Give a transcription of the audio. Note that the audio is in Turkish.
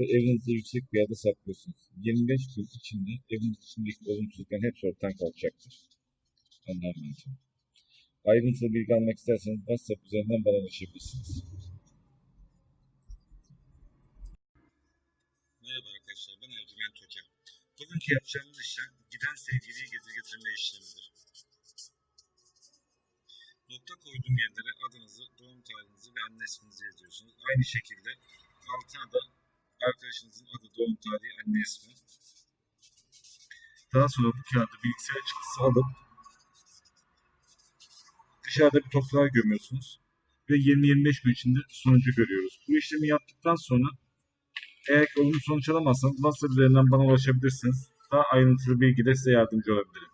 ve evinizde yüksek bir yerde saklıyorsunuz. 25 gün içinde evin içindeki olumsuzlukların hepsi ortadan kalkacaktır. Anlamayacağım. Ayrıntılı bilgi almak isterseniz WhatsApp üzerinden bana ulaşabilirsiniz. Merhaba arkadaşlar, ben Ercüment Hoca. Bugünkü yapacağımız işlem giden sevgiliyi geri getirme işlemidir. Nokta koyduğum yerlere adınızı, doğum tarihinizi ve anne isminizi yazıyorsunuz. Aynı şekilde altına da arkadaşınızın adı, doğum tarihi, anne ismi. Daha sonra bu kağıdı bilgisayar çıktısı alıp dışarıda bir toprağa gömüyorsunuz ve 20-25 gün içinde sonucu görüyoruz. Bu işlemi yaptıktan sonra eğer ki olumlu sonuç alamazsanız WhatsApp üzerinden bana ulaşabilirsiniz. Daha ayrıntılı bilgide size yardımcı olabilirim.